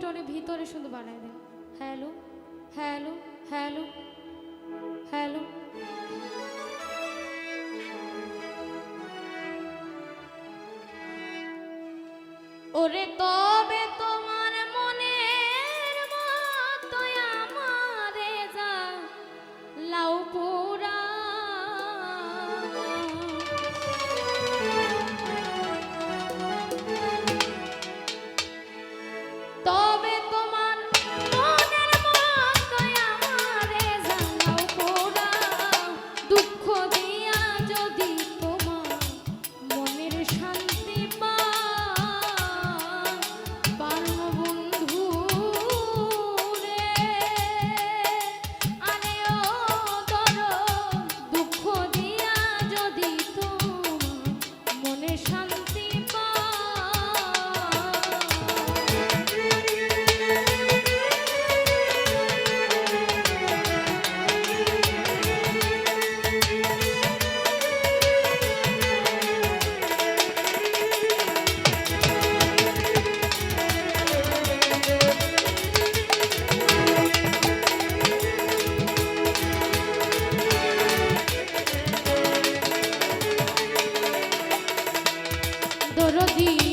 টনে ভিতরে শুধু বানায় দেন হ্যালো হ্যালো হ্যালো হ্যালো ঝিয়া